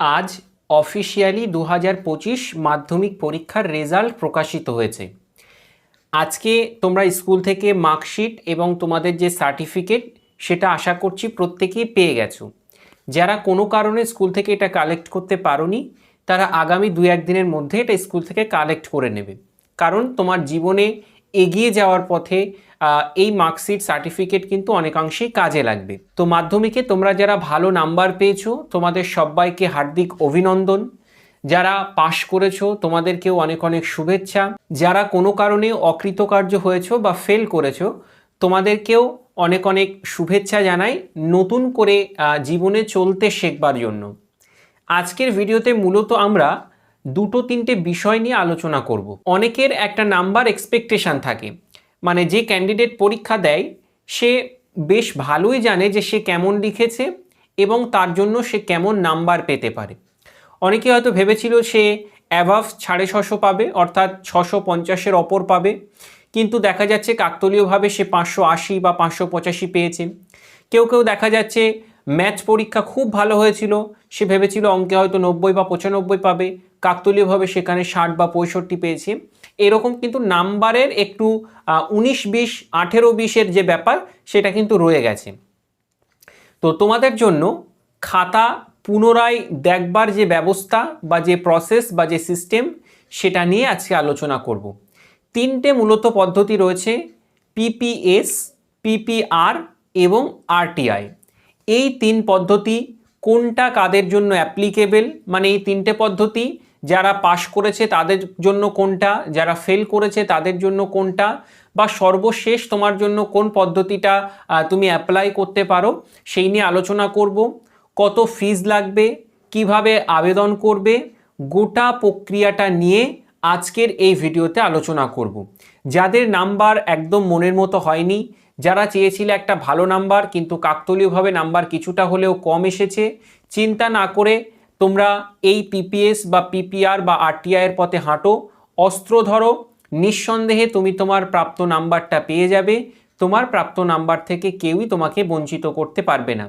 আজ অফিসিয়ালি দু পঁচিশ মাধ্যমিক পরীক্ষার রেজাল্ট প্রকাশিত হয়েছে। আজকে তোমরা স্কুল থেকে মার্কশিট এবং তোমাদের যে সার্টিফিকেট সেটা আশা করছি প্রত্যেকেই পেয়ে গেছো। যারা কোনো কারণে স্কুল থেকে এটা কালেক্ট করতে পারোনি, তারা আগামী দু একদিনের মধ্যে এটা স্কুল থেকে কালেক্ট করে নেবে। কারণ তোমার জীবনে এগিয়ে যাওয়ার পথে এই মার্কশিট সার্টিফিকেট কিন্তু অনেকাংশেই কাজে লাগবে। তো মাধ্যমিকে তোমরা যারা ভালো নাম্বার পেয়েছ, তোমাদের সবাইকে হার্দিক অভিনন্দন। যারা পাশ করেছ, তোমাদেরকেও অনেক অনেক শুভেচ্ছা। যারা কোনো কারণে অকৃতকার্য হয়েছো বা ফেল করেছ, তোমাদেরকেও অনেক অনেক শুভেচ্ছা জানাই নতুন করে জীবনে চলতে শেখবার জন্য। আজকের ভিডিওতে মূলত আমরা দুটো তিনটে বিষয় নিয়ে আলোচনা করব। অনেকের একটা নাম্বার এক্সপেকটেশন থাকে। মানে যে ক্যান্ডিডেট পরীক্ষা দেয়, সে বেশ ভালোই জানে যে সে কেমন লিখেছে এবং তার জন্য সে কেমন নাম্বার পেতে পারে। অনেকে হয়তো ভেবেছিল সে অ্যাভাভ সাড়ে ছশো পাবে, অর্থাৎ ছশো পঞ্চাশের অপর পাবে। কিন্তু দেখা যাচ্ছে কাকতলীয়ভাবে সে পাঁচশো আশি বা পাঁচশো পঁচাশি পেয়েছে। কেউ কেউ দেখা যাচ্ছে ম্যাথ পরীক্ষা খুব ভালো হয়েছিল। সে ভেবেছিল অঙ্কে হয়তো নব্বই বা পঁচানব্বই পাবে। কাকতলীয়ভাবে সেখানে ষাট বা পঁয়ষট্টি পেয়েছে। এরকম কিন্তু নাম্বারের একটু উনিশ, বিশ, আঠেরো, বিশের যে ব্যাপার, সেটা কিন্তু রয়ে গেছে। তো তোমাদের জন্য খাতা পুনরায় দেখবার যে ব্যবস্থা বা যে প্রসেস বা যে সিস্টেম সেটা নিয়ে আজকে আলোচনা করব। তিনটে মূলত পদ্ধতি রয়েছে পিপিএস পিপিআর এবং আরটিআই এই তিন পদ্ধতি কোনটা কাদের জন্য অ্যাপ্লিকেবেল মানে এই তিনটে পদ্ধতি, যারা পাশ করেছে তাদের জন্য কোনটা, যারা ফেল করেছে তাদের জন্য কোনটা, বা সর্বশেষ তোমার জন্য কোন পদ্ধতিটা তুমি অ্যাপ্লাই করতে পারো, সেই নিয়ে আলোচনা করব। কত ফিজ লাগবে, কীভাবে আবেদন করবে, গোটা প্রক্রিয়াটা নিয়ে আজকের এই ভিডিওতে আলোচনা করব। যাদের নাম্বার একদম মনের মতো হয়নি যারা চেয়েছিলে একটা ভালো নাম্বার, কিন্তু কাকতলীয়ভাবে নাম্বার কিছুটা হলেও কম এসেছে, চিন্তা না করে তোমরা এই পিপিএস বা পিপিআর বা আরটিআই এর পথে হাঁটো, অস্ত্র ধরো, নিঃসন্দেহে তুমি তোমার প্রাপ্ত নাম্বারটা পেয়ে যাবে, তোমার প্রাপ্ত নাম্বার থেকে কেউই তোমাকে বঞ্চিত করতে পারবে না।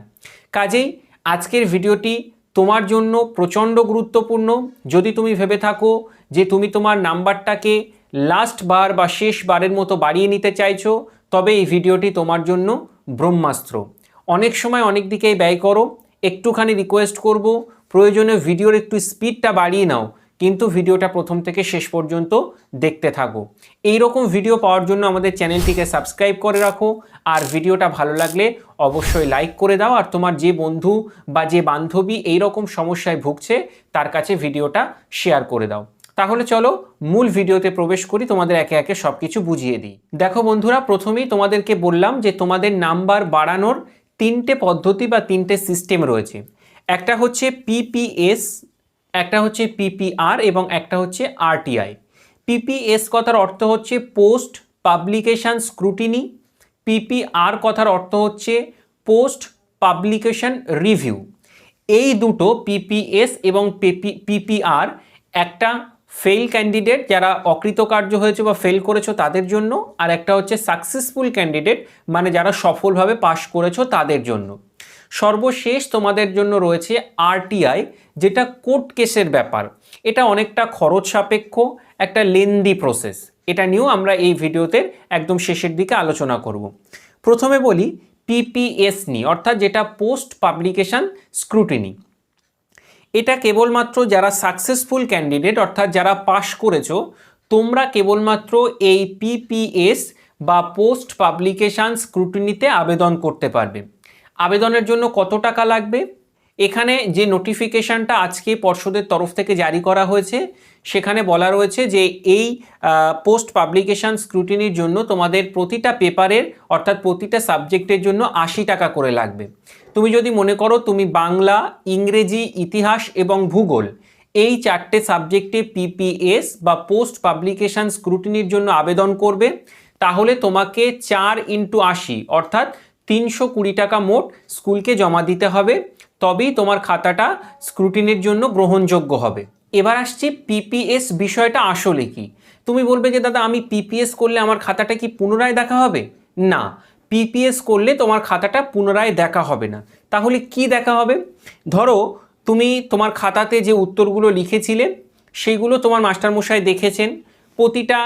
কাজেই আজকের ভিডিওটি তোমার জন্য প্রচণ্ড গুরুত্বপূর্ণ। যদি তুমি ভেবে থাকো যে তুমি তোমার নাম্বারটাকে লাস্ট বার বা শেষ বারের মতো বাড়িয়ে নিতে চাইছো তবে এই ভিডিওটি তোমার জন্য ব্রহ্মাস্ত্র। অনেক সময় অনেক দিকেই ব্যয় করো, একটুখানি রিকোয়েস্ট করব, প্রয়োজনে ভিডিওর একটু স্পিডটা বাড়িয়ে নাও, কিন্তু ভিডিওটা প্রথম থেকে শেষ পর্যন্ত দেখতে থাকো। এই রকম ভিডিও পাওয়ার জন্য আমাদের চ্যানেলটিকে সাবস্ক্রাইব করে রাখো, আর ভিডিওটা ভালো লাগলে অবশ্যই লাইক করে দাও, আর তোমার যে বন্ধু বা যে বান্ধবী এই রকম সমস্যায় ভুগছে, তার কাছে ভিডিওটা শেয়ার করে দাও। তাহলে চলো মূল ভিডিওতে প্রবেশ করি, তোমাদের একে একে সব কিছু বুঝিয়ে দিই। দেখো বন্ধুরা, প্রথমেই তোমাদেরকে বললাম যে তোমাদের নাম্বার বাড়ানোর তিনটে পদ্ধতি বা তিনটে সিস্টেম রয়েছে। একটা হচ্ছে পিপিএস একটা হচ্ছে পিপিআর এবং একটা হচ্ছে আরটিআই পিপিএস কথার অর্থ হচ্ছে পোস্ট পাবলিকেশন স্ক্রুটিনি। পিপিআর কথার অর্থ হচ্ছে পোস্ট পাবলিকেশন রিভিউ। এই দুটো পিপিএস এবং পিপিআর একটা ফেল ক্যান্ডিডেট যারা অকৃতকার্য হয়েছে বা ফেল করেছ তাদের জন্য, আর একটা হচ্ছে সাকসেসফুল ক্যান্ডিডেট মানে যারা সফলভাবে পাশ করেছ তাদের জন্য। সর্বশেষ তোমাদের জন্য রয়েছে আরটিআই যেটা কোর্ট কেসের ব্যাপার। এটা অনেকটা খরচ সাপেক্ষ, একটা লেন্দি প্রসেস এটা নিয়েও আমরা এই ভিডিওতে একদম শেষের দিকে আলোচনা করব। প্রথমে বলি পিপিএস নিয়ে, অর্থাৎ যেটা পোস্ট পাবলিকেশন স্ক্রুটিনি এটা কেবলমাত্র যারা সাকসেসফুল ক্যান্ডিডেট অর্থাৎ যারা পাশ করেছ, তোমরা কেবলমাত্র এই পিপিএস বা পোস্ট পাবলিকেশান স্ক্রুটিনিতে আবেদন করতে পারবে। আবেদনের জন্য কত টাকা লাগবে? এখানে যে নোটিফিকেশানটা আজকে পর্ষদের তরফ থেকে জারি করা হয়েছে, সেখানে বলা রয়েছে যে এই পোস্ট পাবলিকেশান স্ক্রুটিনির জন্য তোমাদের প্রতিটা পেপারের অর্থাৎ প্রতিটা সাবজেক্টের জন্য আশি টাকা করে লাগবে। তুমি যদি মনে করো তুমি বাংলা, ইংরেজি, ইতিহাস এবং ভূগোল, এই চারটে সাবজেক্টে পিপিএস বা পোস্ট পাবলিকেশান স্ক্রুটিনির জন্য আবেদন করবে, তাহলে তোমাকে চার ইন্টু আশি, অর্থাৎ তিনশো কুড়ি টাকা মোট স্কুলকে জমা দিতে হবে। তবেই তোমার খাতাটা স্ক্রুটিনের জন্য গ্রহণযোগ্য হবে। এবার আসছি পিপিএস বিষয়টা আসলে কি? তুমি বলবে যে, দাদা, আমি পিপিএস করলে আমার খাতাটা কি পুনরায় দেখা হবে? না পিপিএস করলে তোমার খাতাটা পুনরায় দেখা হবে না। তাহলে কি দেখা হবে? ধরো, তুমি তোমার খাতাতে যে উত্তরগুলো লিখেছিলে সেইগুলো তোমার মাস্টারমশাই দেখেছেন। প্রতিটা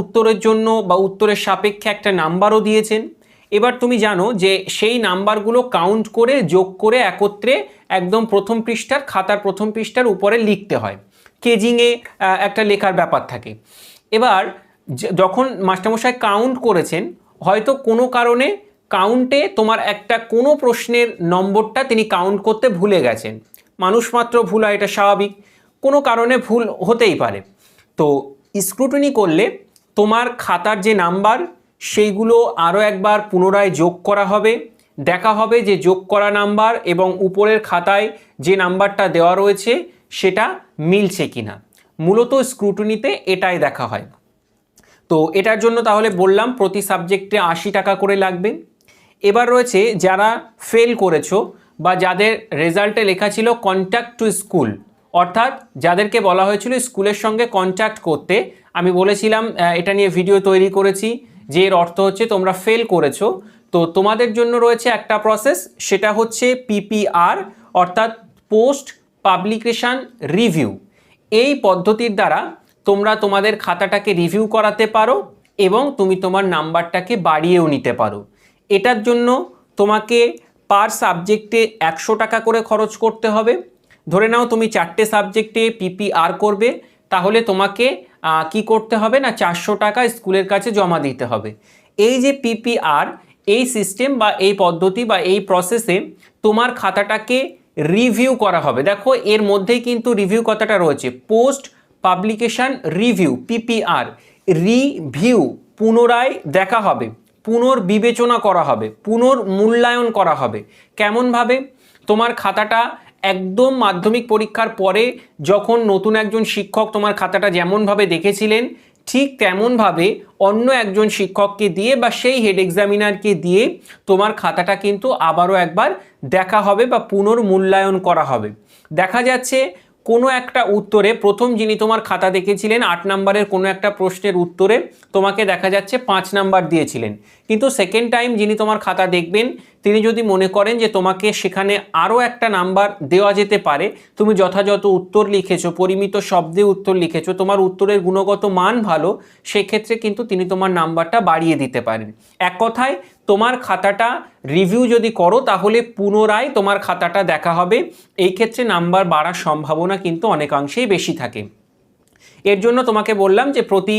উত্তরের জন্য বা উত্তরের সাপেক্ষে একটা নাম্বারও দিয়েছেন। এবার তুমি জানো যে সেই নাম্বারগুলো কাউন্ট করে, যোগ করে, একত্রে একদম প্রথম পৃষ্ঠার, খাতার প্রথম পৃষ্ঠার উপরে লিখতে হয়। কেজিংয়ে একটা লেখার ব্যাপার থাকে। এবার যখন মাস্টারমশাই কাউন্ট করেছেন, হয়তো কোনো কারণে কাউন্টে তোমার একটা কোনো প্রশ্নের নম্বরটা তিনি কাউন্ট করতে ভুলে গেছেন। মানুষ মাত্র ভুল হয়, এটা স্বাভাবিক। কোনো কারণে ভুল হতেই পারে। তো স্ক্রুটনি করলে তোমার খাতার যে নাম্বার সেইগুলো আরও একবার পুনরায় যোগ করা হবে। দেখা হবে যে যোগ করা নাম্বার এবং উপরের খাতায় যে নাম্বারটা দেওয়া রয়েছে, সেটা মিলছে কিনা। মূলত স্ক্রুটনিতে এটাই দেখা হয়। তো এটার জন্য তাহলে বললাম, প্রতি সাবজেক্টে আশি টাকা করে লাগবে। এবার রয়েছে যারা ফেল করেছ বা যাদের রেজাল্টে লেখা ছিল কন্ট্যাক্ট টু স্কুল, অর্থাৎ যাদেরকে বলা হয়েছিল স্কুলের সঙ্গে কন্ট্যাক্ট করতে। আমি বলেছিলাম এটা নিয়ে ভিডিও তৈরি করেছি। যে এর অর্থ হচ্ছে তোমরা ফেল করেছ, তো তোমাদের জন্য রয়েছে একটা প্রসেস সেটা হচ্ছে পিপিআর অর্থাৎ পোস্ট পাবলিকেশান রিভিউ এই পদ্ধতির দ্বারা তোমরা তোমাদের খাতাটাকে রিভিউ করাতে পারো এবং তুমি তোমার নাম্বারটাকে বাড়িয়েও নিতে পারো। এটার জন্য তোমাকে পার সাবজেক্টে একশো টাকা করে খরচ করতে হবে। ধরে নাও তুমি চারটে সাবজেক্টে পিপিআর করবে, তাহলে তোমাকে কি করতে হবে না চারশো টাকা স্কুলের কাছে জমা দিতে হবে। এই যে পিপিআর এই সিস্টেম বা এই পদ্ধতি বা এই প্রসেসে তোমার খাতাটাকে রিভিউ করা হবে। দেখো, এর মধ্যেই কিন্তু রিভিউ কথাটা রয়েছে। Post publication review PPR review পুনরায় দেখা হবে। পুনর্বিবেচনা করা হবে। পুনর্মূল্যায়ন করা হবে। কেমনভাবে? তোমার খাতাটা একদম মাধ্যমিক পরীক্ষার পরে যখন নতুন একজন শিক্ষক তোমার খাতাটা যেমনভাবে দেখেছিলেন, ঠিক তেমনভাবে অন্য একজন শিক্ষককে দিয়ে বা সেই হেড এক্সামিনারকে দিয়ে তোমার খাতাটা কিন্তু আবারও একবার দেখা হবে বা পুনর্মূল্যায়ন করা হবে। দেখা যাচ্ছে কোনো একটা উত্তরে প্রথম যিনি তোমার খাতা দেখেছিলেন, আট নাম্বারের কোনো একটা প্রশ্নের উত্তরে তোমাকে দেখা যাচ্ছে পাঁচ নাম্বার দিয়েছিলেন। কিন্তু সেকেন্ড টাইম যিনি তোমার খাতা দেখবেন তিনি যদি মনে করেন যে তোমাকে সেখানে আরও একটা নাম্বার দেওয়া যেতে পারে, তুমি যথাযথ উত্তর লিখেছো, পরিমিত শব্দে উত্তর লিখেছো, তোমার উত্তরের গুণগত মান ভালো, সেক্ষেত্রে কিন্তু তিনি তোমার নাম্বারটা বাড়িয়ে দিতে পারেন। এক কথায়, তোমার খাতাটা রিভিউ যদি করো, তাহলে পুনরায় তোমার খাতাটা দেখা হবে। এই ক্ষেত্রে নাম্বার বাড়ার সম্ভাবনা কিন্তু অনেকাংশেই বেশি থাকে। এর জন্য তোমাকে বললাম যে প্রতি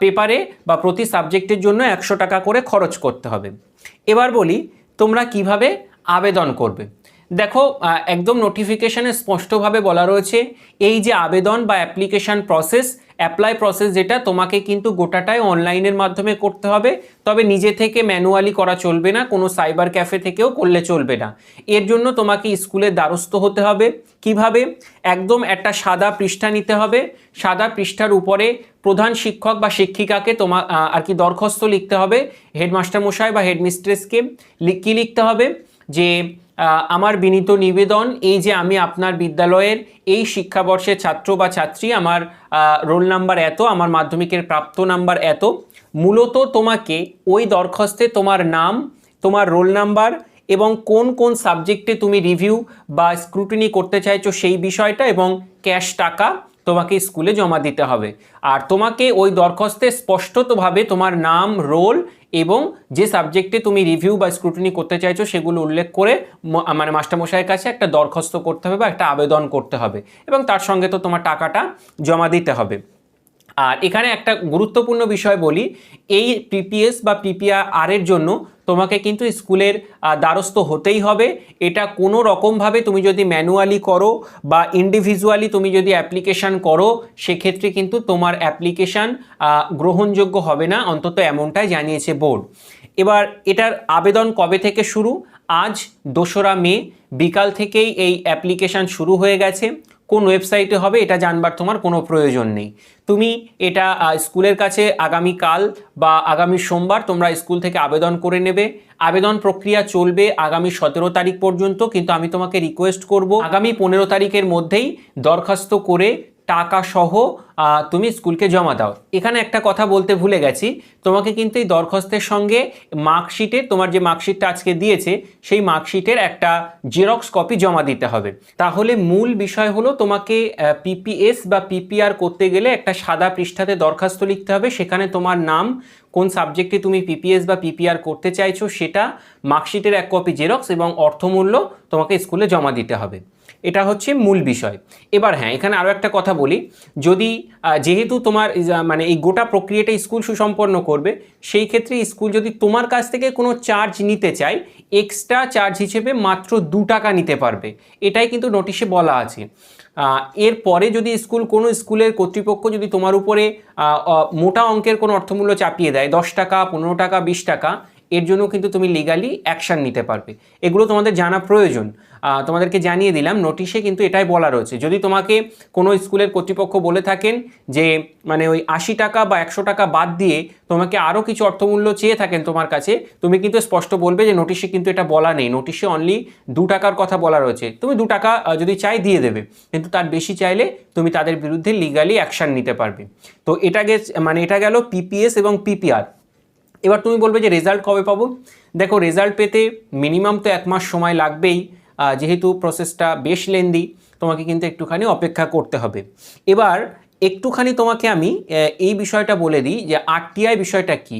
পেপারে বা প্রতি সাবজেক্টের জন্য একশো টাকা করে খরচ করতে হবে। এবার বলি তোমরা কীভাবে আবেদন করবে? দেখো একদম নোটিফিকেশানে স্পষ্টভাবে বলা রয়েছে, এই যে আবেদন বা অ্যাপ্লিকেশান প্রসেস অ্যাপ্লাই প্রসেস যেটা, তোমাকে কিন্তু গোটাটাই অনলাইনের মাধ্যমে করতে হবে। তবে নিজে থেকে ম্যানুয়ালি করা চলবে না, কোনো সাইবার ক্যাফে থেকেও করলে চলবে না। এর জন্য তোমাকে স্কুলের দ্বারস্থ হতে হবে। কীভাবে? একদম একটা সাদা পৃষ্ঠা নিতে হবে। সাদা পৃষ্ঠার উপরে প্রধান শিক্ষক বা শিক্ষিকাকে তোমা আর কি দরখাস্ত লিখতে হবে। হেডমাস্টার মশাই বা হেডমিস্ট্রেসকে কী লিখতে হবে? যে আমার বিনীত নিবেদন এই যে আমি আপনার বিদ্যালয়ের এই শিক্ষাবর্ষের ছাত্র বা ছাত্রী, আমার রোল নাম্বার এত, আমার মাধ্যমিকের প্রাপ্ত নাম্বার এত, মূলত তোমাকে ওই দরখাস্তে তোমার নাম, তোমার রোল নাম্বার এবং কোন কোন সাবজেক্টে তুমি রিভিউ বা স্ক্রুটিনি করতে চাইছো সেই বিষয়টা এবং ক্যাশ টাকা তোমাকে স্কুলে জমা দিতে হবে। আর তোমাকে ওই দরখাস্তে স্পষ্টতভাবে তোমার নাম, রোল এবং যে সাবজেক্টে তুমি রিভিউ বা স্ক্রুটিনি করতে চাইছো, সেগুলো উল্লেখ করে মানে মাস্টারমশাইয়ের কাছে একটা দরখাস্ত করতে হবে বা একটা আবেদন করতে হবে। এবং তার সঙ্গে তো তোমার টাকাটা জমা দিতে হবে। আর এখানে একটা গুরুত্বপূর্ণ বিষয় বলি, এই পিপিএস বা পিপিআর এর জন্য তোমাকে কিন্তু স্কুলের দ্বারস্থ হতেই হবে। এটা কোনো রকমভাবে তুমি যদি ম্যানুয়ালি করো বা ইন্ডিভিজুয়ালি তুমি যদি অ্যাপ্লিকেশান করো, সেক্ষেত্রে কিন্তু তোমার অ্যাপ্লিকেশান গ্রহণযোগ্য হবে না। অন্তত এমনটাই জানিয়েছে বোর্ড। এবার এটার আবেদন কবে থেকে শুরু? আজ দোসরা মে, বিকাল থেকেই এই অ্যাপ্লিকেশান শুরু হয়ে গেছে। কোন ওয়েবসাইটে হবে এটা জানবার তোমার কোনো প্রয়োজন নেই। তুমি এটা স্কুলের কাছে আগামী কাল বা আগামী সোমবার তোমরা স্কুল থেকে আবেদন করে নেবে। আবেদন প্রক্রিয়া চলবে আগামী সতেরো তারিখ পর্যন্ত, কিন্তু আমি তোমাকে রিকোয়েস্ট করব আগামী পনেরো তারিখের মধ্যেই দরখাস্ত করে টাকা সহ তুমি স্কুলকে জমা দাও। এখানে একটা কথা বলতে ভুলে গেছি। তোমাকে কিন্তু এই দরখাস্তের সঙ্গে মার্কশিটে, তোমার যে মার্কশিটটা আজকে দিয়েছে, সেই মার্কশিটের একটা জেরক্স কপি জমা দিতে হবে। তাহলে মূল বিষয় হলো তোমাকে পিপিএস বা পিপিআর করতে গেলে একটা সাদা পৃষ্ঠাতে দরখাস্ত লিখতে হবে। সেখানে তোমার নাম, কোন সাবজেক্টে তুমি পিপিএস বা পিপিআর করতে চাইছো, সেটা মার্কশিটের এক কপি জেরক্স এবং অর্থমূল্য তোমাকে স্কুলে জমা দিতে হবে। এটা হচ্ছে মূল বিষয়। এবার হ্যাঁ এখানে আরও একটা কথা বলি। যদি যেহেতু তোমার মানে এই গোটা প্রক্রিয়াটা স্কুল সুসম্পন্ন করবে, সেই ক্ষেত্রে স্কুল যদি তোমার কাছ থেকে কোনো চার্জ নিতে চায়, এক্সট্রা চার্জ হিসেবে মাত্র দু টাকা নিতে পারবে। এটাই কিন্তু নোটিশে বলা আছে। এরপরে যদি স্কুল, কোনো স্কুলের কর্তৃপক্ষ যদি তোমার উপরে মোটা অঙ্কের কোনো অর্থমূল্য চাপিয়ে দেয়, দশ টাকা, পনেরো টাকা, বিশ টাকা এর জন্য কিন্তু তুমি লিগালি অ্যাকশান নিতে পারবে। এগুলো তোমাদের জানা প্রয়োজন। তোমাদেরকে জানিয়ে দিলাম নোটিশে কিন্তু এটাই বলা রয়েছে। যদি তোমাকে কোনো স্কুলের কর্তৃপক্ষ বলে থাকেন যে মানে ওই আশি টাকা বা একশো টাকা বাদ দিয়ে তোমাকে আরও কিছু অর্থমূল্য চেয়ে থাকেন তোমার কাছে, তুমি কিন্তু স্পষ্ট বলবে যে নোটিশে কিন্তু এটা বলা নেই। নোটিশে অনলি দু টাকার কথা বলা রয়েছে। তুমি দু টাকা যদি চাই দিয়ে দেবে, কিন্তু তার বেশি চাইলে তুমি তাদের বিরুদ্ধে লিগালি অ্যাকশান নিতে পারবে। তো এটা গেছ মানে এটা গেল পিপিএস এবং পিপিআর এবার তুমি বলবে যে রেজাল্ট কবে পাবো? দেখো রেজাল্ট পেতে মিনিমাম তো এক মাস সময় লাগবেই। যেহেতু প্রসেসটা বেশ লেন্দি তোমাকে কিন্তু একটুখানি অপেক্ষা করতে হবে। এবার একটুখানি তোমাকে আমি এই বিষয়টা বলে দিই যে আরটিআই বিষয়টা কি?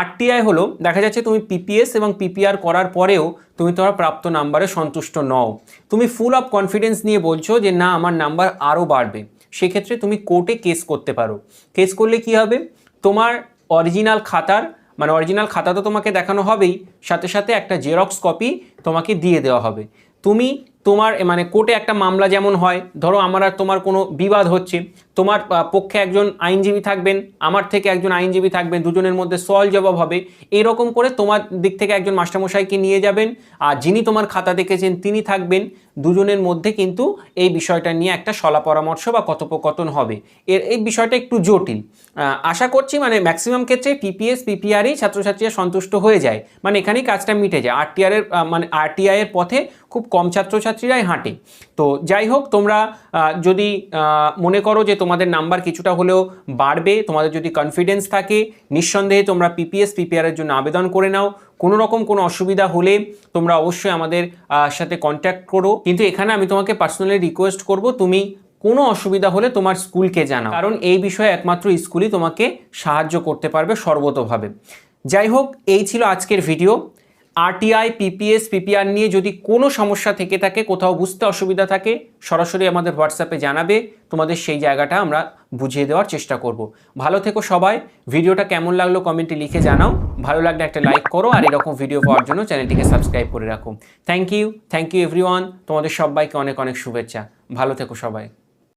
আরটিআই হলো, দেখা যাচ্ছে তুমি পিপিএস এবং পিপিআর করার পরেও তুমি তোমার প্রাপ্ত নাম্বারে সন্তুষ্ট নও। তুমি ফুল অফ কনফিডেন্স নিয়ে বলছো যে না, আমার নাম্বার আরও বাড়বে। সেক্ষেত্রে তুমি কোর্টে কেস করতে পারো। কেস করলে কি হবে? তোমার অরিজিনাল খাতার মানে অরিজিনাল খাতা তো তোমাকে দেখানো হবেই, সাথে সাথে একটা জেরক্স কপি তোমাকে দিয়ে দেওয়া হবে। তুমি তোমার মানে কোর্টে একটা মামলা যেমন হয়, ধরো আমার আর তোমার কোনো বিবাদ হচ্ছে তোমার পক্ষে একজন আইনজীবী থাকবেন আমার থেকে একজন আইনজীবী থাকবেন দুজনের মধ্যে সল জবাব হবে এরকম করে তোমার দিক থেকে একজন মাস্টারমশাইকে নিয়ে যাবেন আর যিনি তোমার খাতা দেখেছেন তিনি থাকবেন দুজনের মধ্যে কিন্তু এই বিষয়টা নিয়ে একটা সলা পরামর্শ বা কথোপকথন হবে। এর এই বিষয়টা একটু জটিল। আশা করছি মানে ম্যাক্সিমাম ক্ষেত্রে পিপিএস পিপিআরই ছাত্রছাত্রীরা সন্তুষ্ট হয়ে যায়। মানে এখানেই কাজটা মিটে যায়। আরটিআর এর আহ, মানে আরটিআই এর পথে খুব কম ছাত্রছাত্রীরাই হাঁটে। তো যাই হোক তোমরা যদি মনে করো যে তোমাদের নাম্বার কিছুটা হলেও বাড়বে। তোমাদের যদি কনফিডেন্স থাকে, নিঃসন্দেহে তোমরা পিপিএস পিপিআর এর জন্য আবেদন করে নাও। কোনো রকম কোনো অসুবিধা হলে তোমরা অবশ্যই আমাদের সাথে কন্ট্যাক্ট করো। কিন্তু এখানে আমি তোমাকে পার্সোনালি রিকোয়েস্ট করব, তুমি কোনো অসুবিধা হলে তোমার স্কুলকে জানাও। কারণ এই বিষয়ে একমাত্র স্কুলই তোমাকে সাহায্য করতে পারবে সর্বতোভাবে। যাই হোক, এই ছিল আজকের ভিডিও আরটিআই পিপিএস পিপিআর নিয়ে যদি কোনো সমস্যা থেকে থাকে, কোথাও বুঝতে অসুবিধা থাকে, সরাসরি আমাদের হোয়াটসঅ্যাপে জানাবে। তোমাদের সেই জায়গাটা আমরা বুঝিয়ে দেওয়ার চেষ্টা করব। ভালো থেকো সবাই। ভিডিওটা কেমন লাগল কমেন্টে লিখে জানাও। ভালো লাগলে একটা লাইক করো আর এরকম ভিডিও পাওয়ার জন্য চ্যানেলটিকে সাবস্ক্রাইব করে রাখো। Thank you thank you everyone তোমাদের সবাইকে অনেক অনেক শুভেচ্ছা। ভালো থেকো সবাই।